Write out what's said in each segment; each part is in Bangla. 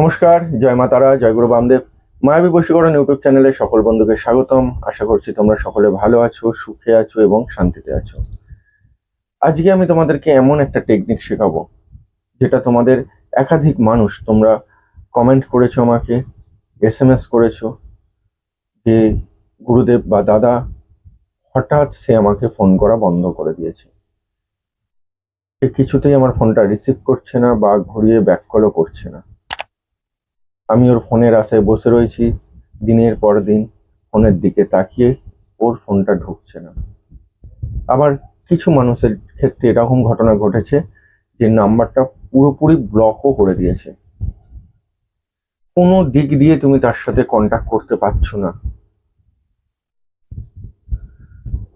নমস্কার, জয় মা তারা, জয় গুরু বামদেব। মায়াবী বশীকরণ ইউটিউব চ্যানেলে সকল বন্ধুকে স্বাগতম। আশা করছি তোমরা সকলে ভালো আছো, সুখে আছো এবং শান্তিতে আছো। আজকে আমি তোমাদেরকে এমন একটা টেকনিক শেখাবো, যেটা তোমাদের একাধিক মানুষ, তোমরা কমেন্ট করেছ আমাকে এস এম এস করেছ, যে গুরুদেব বা দাদা হঠাৎ সে আমাকে ফোন করা বন্ধ করে দিয়েছে। সে কিছুতেই আমার ফোনটা রিসিভ করছে না বা ঘুরিয়ে ব্যাক কলও করছে না। আমি ওর ফোনের আশায় বসে রয়েছি। দিনের পর দিন ফোনের দিকে তাকিয়ে ওর ফোনটা ঢুকছে না। আবার কিছু মানুষের ক্ষেত্রে এরকম ঘটনা ঘটেছে যে নাম্বারটা পুরোপুরি ব্লকও করে দিয়েছে। কোনো দিক দিয়ে তুমি তার সাথে কন্ট্যাক্ট করতে পারছ না।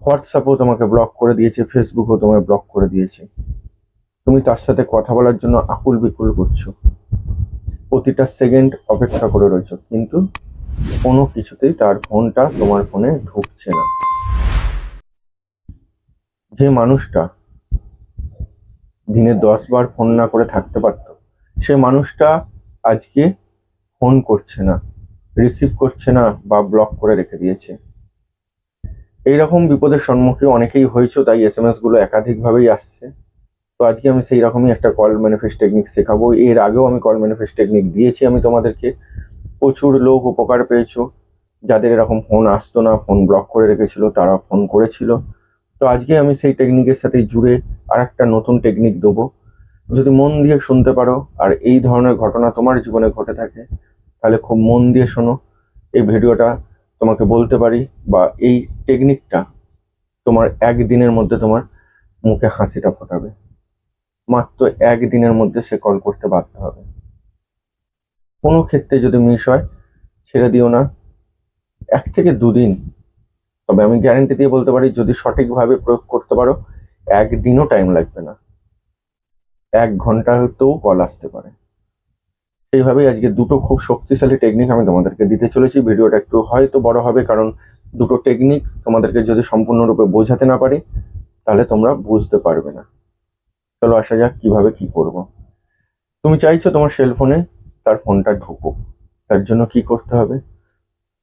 হোয়াটসঅ্যাপও তোমাকে ব্লক করে দিয়েছে ফেসবুকও তোমায় ব্লক করে দিয়েছে। তুমি তার সাথে কথা বলার জন্য আকুল বিকুল করছ। প্রতিটা সেকেন্ড অপেক্ষা করে রয়েছো, কিন্তু কোনো কিছুতেই তার ফোনটা তোমার ফোনে ঢুকছে না। যে মানুষটা দিনে দশ বার ফোন না করে থাকতে পারতো, সে মানুষটা আজকে ফোন করছে না রিসিভ করছে না বা ব্লক করে রেখে দিয়েছে। এইরকম বিপদের সম্মুখীন অনেকেই হয়েছে, তাই এস এম এসগুলো একাধিকভাবেই আসছে। তো আজকে আমি সেই রকমই একটা কল ম্যানিফেস্ট টেকনিক শেখাবো। এর আগেও আমি কল ম্যানিফেস্ট টেকনিক দিয়েছি আমি তোমাদেরকে। প্রচুর লোক উপকার পেয়েছ। যাদের এরকম ফোন আসতো না ফোন ব্লক করে রেখেছিল, তারা ফোন করেছিল। তো আজকে আমি সেই টেকনিকের সাথে জুড়ে আর একটা নতুন টেকনিক দেবো। যদি মন দিয়ে শুনতে পারো, আর এই ধরনের ঘটনা তোমার জীবনে ঘটে থাকে, তাহলে খুব মন দিয়ে শোনো। এই ভিডিওটা তোমাকে বলতে পারি বা এই টেকনিকটা তোমার একদিনের মধ্যে তোমার মুখে হাসিটা ফোটাবে। মাত্র একদিনের মধ্যে সে কল করতে বাধ্য হবে। কোনো ক্ষেত্রে যদি মিস হয়, ছেড়ে দিও না। এক থেকে দুদিন। তবে আমি গ্যারেন্টি দিয়ে বলতে পারি, যদি সঠিকভাবে প্রয়োগ করতে পারো, একদিনও টাইম লাগবে না। এক ঘন্টাতেও কল আসতে পারে। সেইভাবেই আজকে দুটো খুব শক্তিশালী টেকনিক আমি তোমাদেরকে দিতে চলেছি। ভিডিওটা একটু হয়তো বড় হবে, কারণ দুটো টেকনিক তোমাদেরকে যদি সম্পূর্ণরূপে বোঝাতে না পারি, তাহলে তোমরা বুঝতে পারবে না। চলো আসা যাক, কীভাবে কি করব। তুমি চাইছো তোমার সেল ফোনে তার ফোনটা ঢুকুক। তার জন্য কি করতে হবে?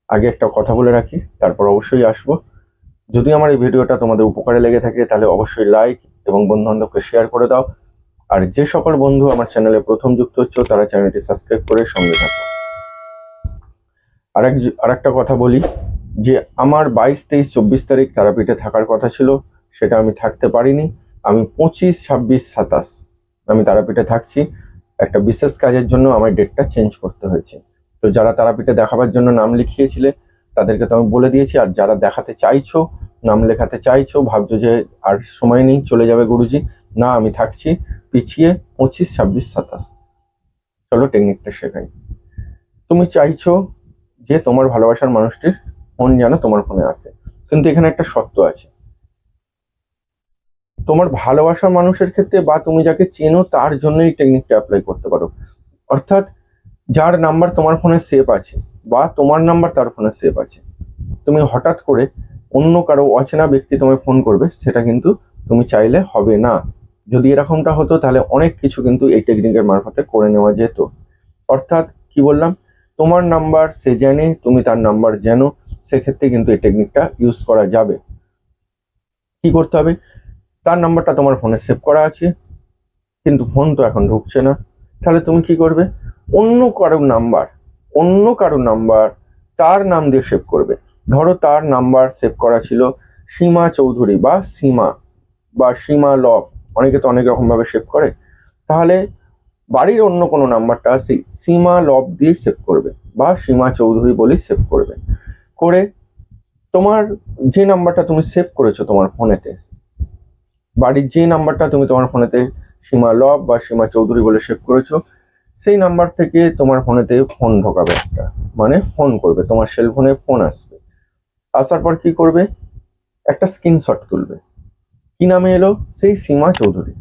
আগে একটা কথা বলে রাখি, তারপর অবশ্যই আসব। যদি আমার এই ভিডিওটা তোমাদের উপকারে লেগে থাকে, তাহলে অবশ্যই লাইক এবং বন্ধু বান্ধবকে শেয়ার করে দাও। আর যে সকল বন্ধু আমার চ্যানেলে প্রথম যুক্ত হচ্ছে, তারা চ্যানেলটি সাবস্ক্রাইব করে সঙ্গে থাকো। আরেক আরেকটা কথা বলি, যে আমার বাইশ, তেইশ, চব্বিশ তারিখ তারাপীঠে থাকার কথা ছিল, সেটা আমি থাকতে পারিনি। আমি পঁচিশ, ছাব্বিশ, সাতাশ আমি তারাপীঠে থাকছি। একটা বিশেষ কাজের জন্য আমার ডেটটা চেঞ্জ করতে হয়েছে। তো যারা তারাপীঠে দেখাবার জন্য নাম লিখিয়েছিলে, তাদেরকে তো আমি বলে দিয়েছি, আর যারা দেখাতে চাইছো, নাম লেখাতে চাইছো, ভাবছ যে আর সময় নেই, চলে যাবে গুরুজি। না, আমি থাকছি পিছিয়ে পঁচিশ, ছাব্বিশ, সাতাশ। চলো টেকনিকটা শেখাই। তুমি চাইছো যে তোমার ভালোবাসার মানুষটির ফোন যেন তোমার ফোনে আসে। কিন্তু এখানে একটা শর্ত আছে। তোমার ভালোবাসার মানুষের ক্ষেত্রে বা তুমি যাকে চেনো তার জন্য এই টেকনিকটা অ্যাপ্লাই করতে পারো। অর্থাৎ যার নাম্বার তোমার ফোনে সেভ আছে বা তোমার নাম্বার তার ফোনে সেভ আছে, তুমি হঠাৎ করে অন্য কারও অচেনা ব্যক্তি তোমায় ফোন করবে, সেটা কিন্তু তুমি চাইলে হবে না। যদি এরকমটা হতো তাহলে অনেক কিছু কিন্তু এই টেকনিকের মারফতে করে নেওয়া যেত। অর্থাৎ কি বললাম? তোমার নাম্বার সে জানে, তুমি তার নাম্বার জানো, সেক্ষেত্রে কিন্তু এই টেকনিকটা ইউজ করা যাবে। কি করতে হবে? তার নাম্বারটা তোমার ফোনে সেভ করা আছে। কিন্তু ফোন তো এখন ঢুকছে না। তাহলে তুমি কি করবে? অন্য কারোর নাম্বার, অন্য কারোর নাম্বার তার নাম দিয়ে সেভ করবে। ধরো তার নাম্বার সেভ করা ছিল সীমা চৌধুরী বা সীমা বা সীমা লভ। অনেকে তো অনেক রকমভাবে সেভ করে। তাহলে বাড়ির অন্য কোনো নাম্বারটা সেই সীমা লভ দিয়ে সেভ করবে বা সীমা চৌধুরী বলেই সেভ করবে। করে তোমার যে নাম্বারটা তুমি সেভ করেছ তোমার ফোনেতে বাড়ির যে নাম্বারটা তুমি তোমার ফোনেতে সীমা লব বা সীমা চৌধুরী বলে সেভ করেছ, সেই নাম্বার থেকে তোমার ফোনেতে ফোন ঢোকাবে একটা। মানে ফোন করবে, তোমার সেল ফোনে ফোন আসবে। আসার পর কি করবে? একটা স্ক্রিনশট তুলবে। কি নামে এলো? সেই সীমা চৌধুরী।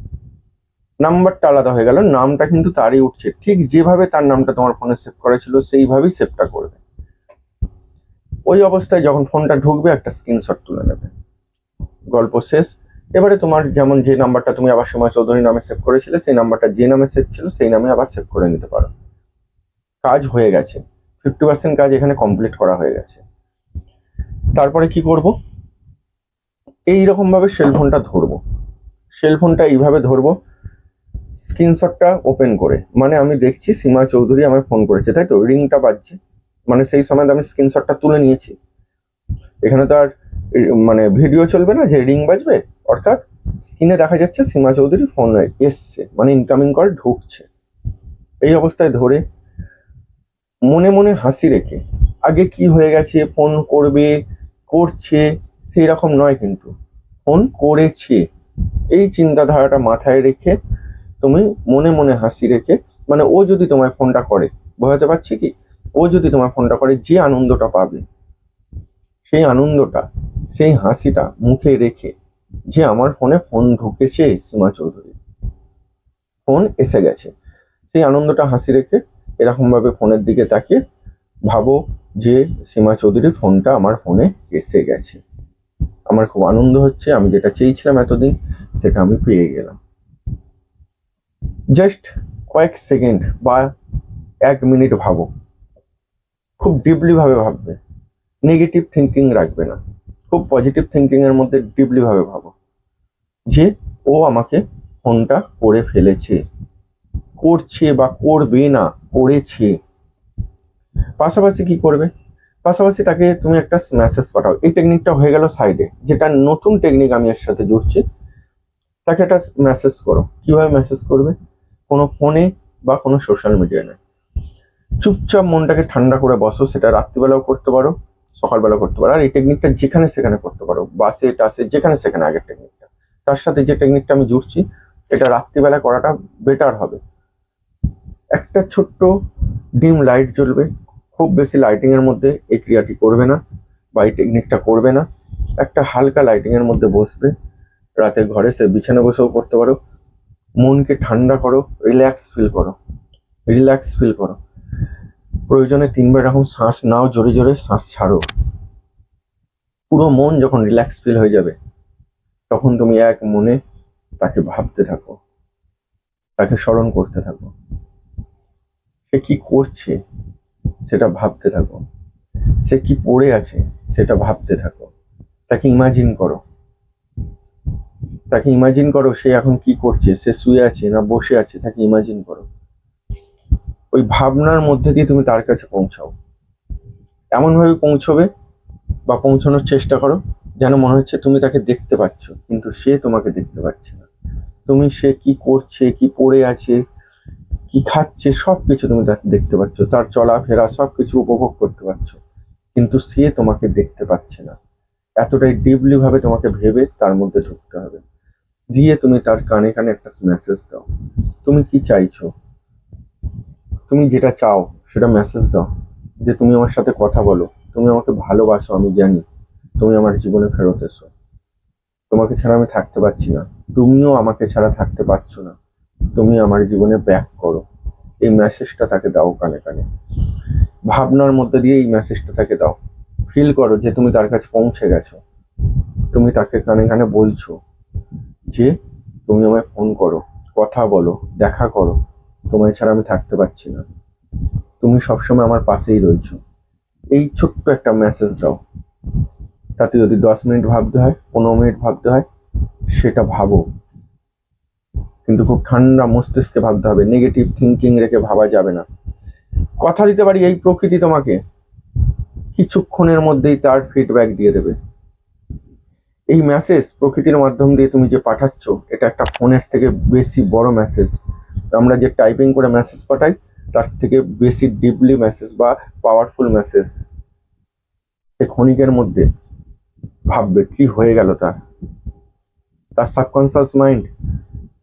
নাম্বারটা আলাদা হয়ে গেল, নামটা কিন্তু তারই উঠছে। ঠিক যেভাবে তার নামটা তোমার ফোনে সেভ করা ছিল, সেইভাবেই সেভটা করবে। ওই অবস্থায় যখন ফোনটা ঢুকবে, একটা স্ক্রিনশট তুলে নেবে। গল্প শেষ। এবারে তোমার যেমন যে নাম্বারটা তুমি আবার সময় চৌধুরী নামে সেভ করেছিলে, সেই নাম্বারটা যে নামে সেভ ছিল, সেই নামে আবার সেভ করে নিতে পারো। কাজ হয়ে গেছে। ফিফটি পার্সেন্ট কাজ এখানে কমপ্লিট করা হয়ে গেছে। তারপরে কি করব? এই রকম ভাবে সেল ফোনটা ধরবো সেল ফোনটা এইভাবে ধরবো স্ক্রিনশটটা ওপেন করে। মানে আমি দেখছি সীমা চৌধুরী আমায় ফোন করেছে, তাই তো? রিংটা বাজছে। মানে সেই সময় আমি স্ক্রিনশটটা তুলে নিয়েছি। এখানে তো আর মানে ভিডিও চলবে না যে রিং বাজবে? অর্থাৎ স্ক্রিনে দেখা যাচ্ছে সীমা চৌধুরী ফোন এসছে মানে ইনকামিং কল ঢুকছে। এই অবস্থায় ধরে মনে মনে হাসি রেখে, আগে কি হয়ে গেছে ফোন করবে, করছে, সেই রকম নয় কিন্তু। ফোন করেছে। এই চিন্তাধারাটা মাথায় রেখে তুমি মনে মনে হাসি রেখে মানে ও যদি তোমার ফোনটা করে, বোঝাতে পারছি কি? ও যদি তোমার ফোনটা করে, যে আনন্দটা পাবে, সেই আনন্দটা, সেই হাসিটা মুখে রেখে যে আমার ফোনে ফোন ঢুকেছে সীমা চৌধুরী। ফোন এসে গেছে। সেই আনন্দটা হাসি রেখে এরকম ভাবে ফোনের দিকে তাকিয়ে ভাবো যে সীমা চৌধুরীর ফোনটা আমার ফোনে এসে গেছে। আমার খুব আনন্দ হচ্ছে, আমি যেটা চেয়েছিলাম এতদিন সেটা আমি পেয়ে গেলাম। জাস্ট কয়েক সেকেন্ড বা এক মিনিট ভাবো। খুব ডিপলি ভাবে ভাববে। নেগেটিভ থিঙ্কিং রাখবে না। খুব পজিটিভ থিঙ্কিং এর মধ্যে ডিপলি ভাবে ভাবো যে ও আমাকে ফোনটা করে ফেলেছে। করছে বা করবে না, করেছে। পাশাপাশি কি করবে? পাশাপাশি তাকে তুমি একটা মেসেজ পাঠাও। এই টেকনিকটা হয়ে গেল সাইডে যেটা নতুন টেকনিক আমি এর সাথে জুড়ছি, তাকে একটা মেসেজ করো। কীভাবে মেসেজ করবে? কোনো ফোনে বা কোনো সোশ্যাল মিডিয়ায় নয় চুপচাপ মনটাকে ঠান্ডা করে বসো। সেটা রাত্রিবেলাও করতে পারো। সকালবেলাও করতে পারো। আর এই টেকনিকটা যেখানে সেখানে করতে পারো। বাসে টাসে, যেখানে সেখানে আগের টেকনিকটা তার সাথে যে টেকনিকটা আমি জুড়ছি, এটা রাত্রিবেলা করাটা বেটার হবে। একটা ছোট্ট ডিম লাইট জ্বলবে। খুব বেশি লাইটিংয়ের মধ্যে এই ক্রিয়াটি করবে না বা এই টেকনিকটা করবে না। একটা হালকা লাইটিংয়ের মধ্যে বসবে। রাতে ঘরে সে বিছানা বসেও করতে পারো। মনকে ঠান্ডা করো। রিল্যাক্স ফিল করো। রিল্যাক্স ফিল করো। প্রয়োজনে তিনবার এরকম শ্বাস নাও, জোরে জোরে শ্বাস ছাড়ো। পুরো মন যখন রিল্যাক্স ফিল হয়ে যাবে, তখন তুমি এক মনে তাকে ভাবতে থাকো, তাকে স্মরণ করতে থাকো। সে কি করছে সেটা ভাবতে থাকো। সে কি পড়ে আছে সেটা ভাবতে থাকো। তাকে ইমাজিন করো। তাকে ইমাজিন করো সে এখন কি করছে, সে শুয়ে আছে না বসে আছে, তাকে ইমাজিন করো। ওই ভাবনার মধ্যে দিয়ে তুমি তার কাছে পৌঁছাও? এমনভাবে পৌঁছবে বা পৌঁছানোর চেষ্টা করো যেন মনে হচ্ছে তুমি তাকে দেখতে পাচ্ছ, কিন্তু সে তোমাকে দেখতে পাচ্ছে না। তুমি সে কি করছে, কি পড়ে আছে, কি খাচ্ছে সব কিছু তুমি তাকে দেখতে পাচ্ছ। তার চলাফেরা সব কিছু উপভোগ করতে পারছ, কিন্তু সে তোমাকে দেখতে পাচ্ছে না। এতটাই ডিপলি ভাবে তোমাকে ভেবে তার মধ্যে ঢুকতে হবে। দিয়ে তুমি তার কানে কানে একটা মেসেজ দাও। তুমি কি চাইছো? তুমি যেটা চাও, সেটা মেসেজ দাও। যে তুমি আমার সাথে কথা বলো। তুমি আমাকে ভালোবাসো, আমি জানি। তুমি আমার জীবনে ফেরত এসো। তোমাকে ছাড়া আমি থাকতে পারছি না। তুমিও আমাকে ছাড়া থাকতে পারছ না। তুমি আমার জীবনে ব্যাক করো। এই মেসেজটা তাকে দাও কানে কানে। ভাবনার মধ্যে দিয়ে এই মেসেজটা তাকে দাও। ফিল করো যে তুমি তার কাছে পৌঁছে গেছো। তুমি তাকে কানে কানে বলছো যে, তুমি আমায় ফোন করো। কথা বলো, দেখা করো। তোমায় ছাড়া আমি থাকতে পারছি না। তুমি সবসময় আমার পাশেই রয়েছো। এই ছোট্ট একটা মেসেজ দাও। তাতে যদি দশ মিনিট ভাবতে হয়, পনেরো মিনিট ভাবতে হয়, সেটা ভাবো। কিন্তু খুব ঠান্ডা মস্তিষ্কে ভাবতে হবে। নেগেটিভ থিঙ্কিং রেখে ভাবা যাবে না। কথা দিতে পারি এই প্রকৃতি তোমাকে। কিছুক্ষণের মধ্যেই তার ফিডব্যাক দিয়ে দেবে। এই মেসেজ প্রকৃতির মাধ্যম দিয়ে তুমি যে পাঠাচ্ছ, এটা একটা ফোনের থেকে বেশি বড় মেসেজ আমরা যে টাইপিং করে মেসেজ পাঠাই, তার থেকে বেশি ডিপলি মেসেজ বা পাওয়ারফুল মেসেজ এই ক্ষণিকের মধ্যে ভাববে কি হয়ে গেল তার। তার সাবকনসিয়াস মাইন্ড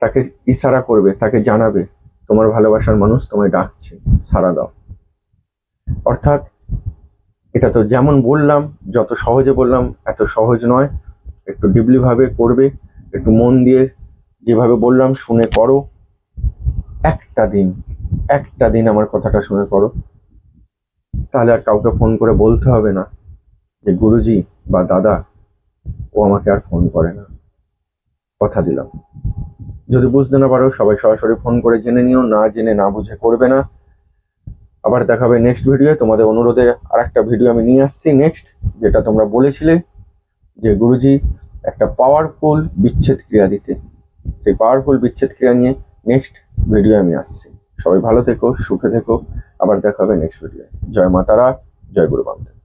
তাকে ইশারা করবে, তাকে জানাবে, তোমার ভালোবাসার মানুষ তোমায় ডাকছে সারা দাও। অর্থাৎ এটা তো যেমন বললাম, যত সহজে বললাম, এত সহজ নয়। একটু ডিপলিভাবে করবে, একটু মন দিয়ে যেভাবে বললাম, শুনে করো। একটা দিন একটা দিন আমার কথাটা শুনে করো। তাহলে আর কাউকে ফোন করে বলতে হবে না যে গুরুজি বা দাদা, ও আমাকে আর ফোন করে না। কথা দিলাম। যদি বুঝতে না পারো, সবাই সরাসরি ফোন করে জেনে নিও, না জেনে না বুঝে করবে না। আবার দেখাবে নেক্সট ভিডিও তোমাদের অনুরোধে আর একটা ভিডিও আমি নিয়ে আসছি নেক্সট যেটা তোমরা বলেছিলে যে গুরুজি একটা পাওয়ারফুল বিচ্ছেদ ক্রিয়া দিতে। সেই পাওয়ারফুল বিচ্ছেদ ক্রিয়া নিয়ে নেক্সট ভিডিও আমি আসছি। সবাই ভালো থেকো, সুখে থেকো। আবার দেখা হবে নেক্সট ভিডিও জয় মাতারা জয় গুরু বান্ধব